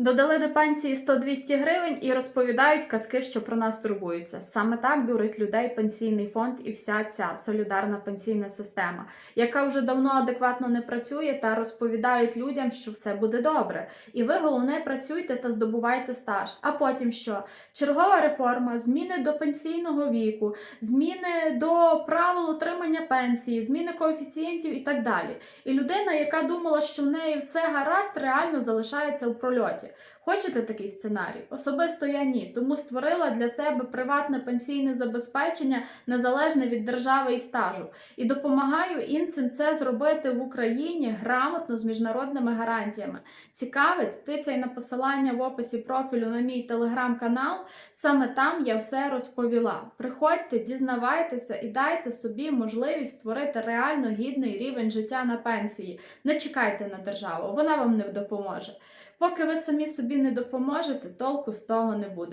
Додали до пенсії 100-200 гривень і розповідають казки, що про нас турбуються. Саме так дурить людей пенсійний фонд і вся ця солідарна пенсійна система, яка вже давно адекватно не працює та розповідають людям, що все буде добре. І ви головне працюйте та здобувайте стаж. А потім що? Чергова реформа, зміни до пенсійного віку, зміни до правил отримання пенсії, зміни коефіцієнтів і так далі. І людина, яка думала, що в неї все гаразд, реально залишається в прольоті. Хочете такий сценарій? Особисто я ні, тому створила для себе приватне пенсійне забезпечення незалежне від держави і стажу. І допомагаю іншим це зробити в Україні грамотно з міжнародними гарантіями. Цікавить, тицяй на посилання в описі профілю на мій телеграм-канал. Саме там я все розповіла. Приходьте, дізнавайтеся і дайте собі можливість створити реально гідний рівень життя на пенсії. Не чекайте на державу, вона вам не допоможе. Поки ви самі собі не допоможете, толку з того не буде.